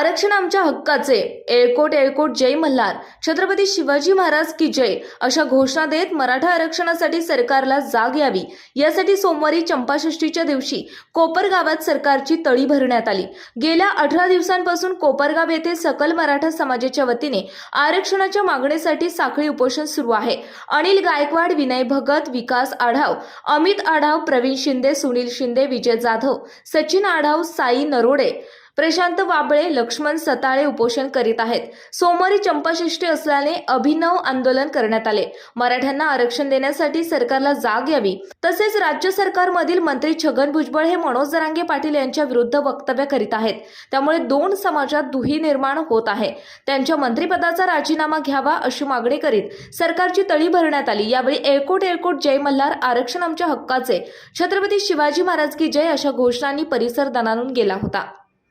आरक्षण आमच्या हक्काचे. एळकोट एळकोट जय मल्हार. छत्रपती शिवाजी महाराज की जय अशा घोषणा देत मराठा आरक्षणासाठी सरकारला जाग यावी. यासाठी सोमवारी चंपाषष्ठीच्या दिवशी कोपर गावात सरकारची तळी भरण्यात आली. गेल्या अठरा दिवसांपासून कोपरगाव येथे सकल मराठा समाजाच्या वतीने आरक्षणाच्या मागणीसाठी साखळी उपोषण सुरू आहे. अनिल गायकवाड विनय भगत विकास आढाव अमित आढाव प्रवीण शिंदे सुनील शिंदे विजय जाधव सचिन आढाव साई नरोडे प्रशांत वाबळे लक्ष्मण सताळे उपोषण करीत आहेत. सोमवारी चंपाषष्ठी असल्याने अभिनव आंदोलन करण्यात आले. मराठ्यांना आरक्षण देण्यासाठी सरकारला जाग यावी. तसेच राज्य सरकारमधील मंत्री छगन भुजबळ हे मनोज जरांगे पाटील यांच्या विरुद्ध वक्तव्य करीत आहेत. त्यामुळे दोन समाजात दुही निर्माण होत आहे. त्यांच्या मंत्रिपदाचा राजीनामा घ्यावा अशी मागणी करीत सरकारची तळी भरण्यात आली. यावेळी एळकोट एळकोट जय मल्हार आरक्षण आमच्या हक्काचे. छत्रपती शिवाजी महाराज की जय अशा घोषणांनी परिसर दणानून गेला होता.